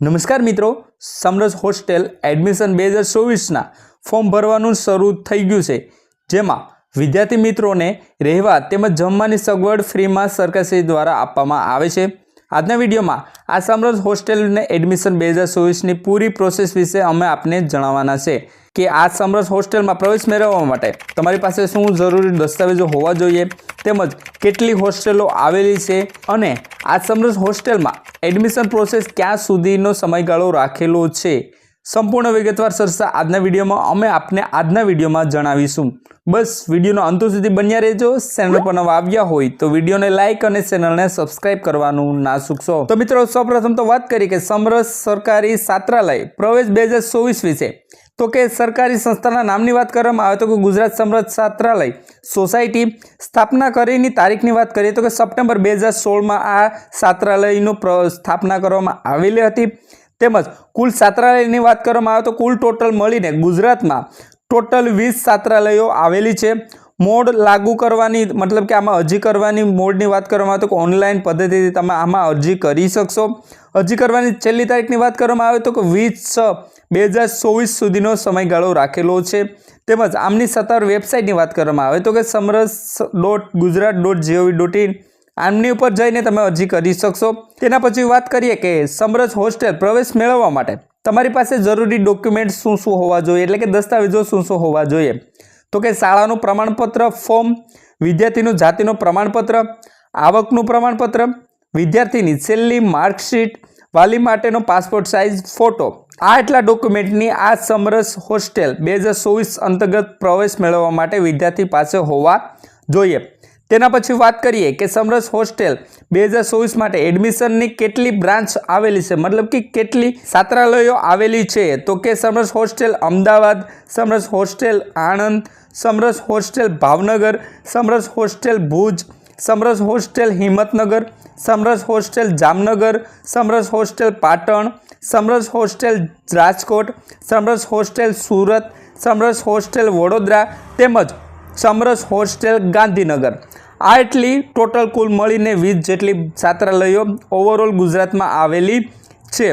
નમસ્કાર મિત્રો, સમરસ hostel admission બે હજાર ચોવીસના ફોર્મ ભરવાનું શરૂ થઈ ગયું છે, જેમાં વિદ્યાર્થી મિત્રોને રહેવા તેમજ જમવાની સગવડ ફ્રીમાં સરકારશ્રી દ્વારા આપવામાં આવે છે. આજના વિડીયોમાં આ સમરસ હોસ્ટેલને એડમિશન બે હજાર ચોવીસની પૂરી પ્રોસેસ વિશે અમે આપને જણાવવાના છે કે આ સમરસ હોસ્ટેલમાં પ્રવેશ મેળવવા માટે તમારી પાસે શું જરૂરી દસ્તાવેજો હોવા જોઈએ તેમજ કેટલી હોસ્ટેલો આવેલી છે અને આ સમરસ હોસ્ટેલમાં એડમિશન પ્રોસેસ ક્યાં સુધીનો સમયગાળો રાખેલો છે સંપૂર્ણ વિગતવાર ચર્ચા આજના વિડીયોમાં અમે આપને આજના વિડીયોમાં જણાવીશું. બસ, વિડીયોનો અંત સુધી બન્યા રહેજો. ચેનલ પર નવા આવ્યા હોય તો વિડીયોને લાઇક અને ચેનલને સબસ્ક્રાઇબ કરવાનું ના ચૂકશો તો મિત્રો, સૌપ્રથમ તો વાત કરી કે સમરસ સરકારી છાત્રાલય પ્રવેશ બે વિશે. તો કે સરકારી સંસ્થાના નામની વાત કરવામાં આવે તો કે ગુજરાત સમરસ છાત્રાલય સોસાયટી સ્થાપના કરીની તારીખની વાત કરીએ તો કે સપ્ટેમ્બર બે હજાર સોળમાં આ છાત્રાલયનું સ્થાપના કરવામાં આવેલી હતી. તેમજ કુલ છાત્રાલયની વાત કરવામાં આવે તો કુલ ટોટલ મળીને ગુજરાતમાં ટોટલ વીસ છાત્રાલયો આવેલી છે. મોડ લાગુ કરવાની મતલબ કે આમાં અરજી કરવાની મોડની વાત કરવામાં આવે તો ઓનલાઈન પદ્ધતિથી તમે આમાં અરજી કરી શકશો. અરજી કરવાની છેલ્લી તારીખની વાત કરવામાં આવે તો કે વીસ છ બે હજાર ચોવીસ સુધીનો સમયગાળો રાખેલો છે. તેમજ આમની સત્તાવાર વેબસાઇટની વાત કરવામાં આવે તો કે Samaras dot Gujarat dot G O V dot in આમની ઉપર જઈને તમે અરજી કરી શકશો. તેના પછી વાત કરીએ કે સમરસ હોસ્ટેલ પ્રવેશ મેળવવા માટે તમારી પાસે જરૂરી ડોક્યુમેન્ટ શું શું હોવા જોઈએ? એટલે કે દસ્તાવેજો શું શું હોવા જોઈએ? તો કે શાળાનું પ્રમાણપત્ર, ફોર્મ, વિદ્યાર્થીનું જાતિનું પ્રમાણપત્ર, આવકનું પ્રમાણપત્ર, વિદ્યાર્થીની છેલ્લી માર્કશીટ, વાલી માટેનો પાસપોર્ટ સાઇઝ, ફોટો. આ એટલા ડોક્યુમેન્ટની આ સમરસ હોસ્ટેલ બે હજાર ચોવીસ અંતર્ગત પ્રવેશ મેળવવા માટે વિદ્યાર્થી પાસે હોવા જોઈએ. તેના પછી વાત કરીએ કે સમરસ હોસ્ટેલ બે હજાર ચોવીસ માટે એડમિશનની કેટલી બ્રાન્ચ આવેલી છે મતલબ કે કેટલી છાત્રાલયો આવેલી છે તો કે Samras hostel Ahmedabad Samras hostel Anand Samras hostel Bhavnagar Samras hostel Bhuj Samras hostel Himmatnagar Samras hostel Jamnagar Samras hostel Patan Samras hostel Rajkot Samras hostel Surat Samras hostel Vadodara તેમજ સમરસ હોસ્ટેલ ગાંધીનગર. આ એટલી total કુલ મળીને વીસ જેટલી છાત્રાલયો overall ગુજરાતમાં આવેલી છે.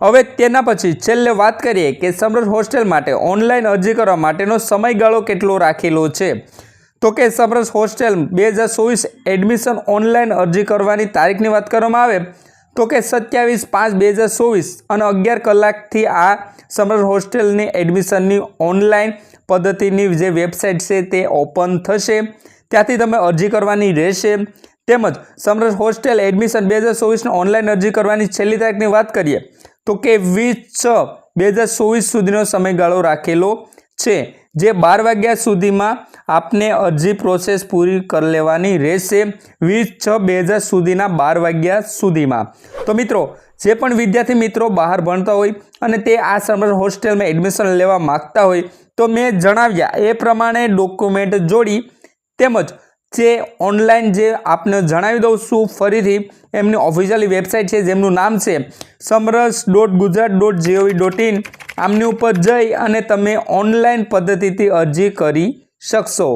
હવે તેના પછી છેલ્લે વાત કરીએ કે સમરસ હોસ્ટેલ માટે ઓનલાઈન અરજી કરવા માટેનો સમયગાળો કેટલો રાખેલો છે? તો કે સમરસ હોસ્ટેલ બે હજાર ચોવીસ એડમિશન ઓનલાઈન અરજી કરવાની તારીખની વાત કરવામાં આવે? તો કે સત્યાવીસ પાંચ બે હજાર ચોવીસ અને અગિયાર કલાકથી આ સમરસ હોસ્ટેલની એડમિશનની ઓનલાઈન પદ્ધતિની જે વેબસાઇટ છે તે ઓપન થશે. ત્યાંથી તમે અરજી કરવાની રહેશે. તેમજ સમરસ હોસ્ટેલ એડમિશન બે હજાર ચોવીસની ઓનલાઈન અરજી કરવાની છેલ્લી તારીખની વાત કરીએ, તો કે વીસ છ બે હજાર ચોવીસ સુધીનો સમયગાળો રાખેલો છે. જે બાર વાગ્યા સુધીમાં આપને અરજી પ્રોસેસ પૂરી કરી લેવાની રહેશે વીસ છ બે હજાર સુધીના બાર વાગ્યા સુધીમાં. તો મિત્રો, જે પણ વિદ્યાર્થી મિત્રો બહાર ભણતા હોય અને તે આ સમર હોસ્ટેલમાં એડમિશન લેવા માગતા હોય, તો મેં જણાવ્યા એ પ્રમાણે ડોક્યુમેન્ટ જોડી તેમજ જે ઓનલાઈન જે આપને જણાવી દઉં છું ફરીથી, એમની ઓફિશિયલી વેબસાઇટ છે, જેમનું નામ છે Samaras dot Gujarat dot G O V dot in આમની ઉપર જઈ અને તમે ઓનલાઈન પદ્ધતિથી અરજી કરી શકશો.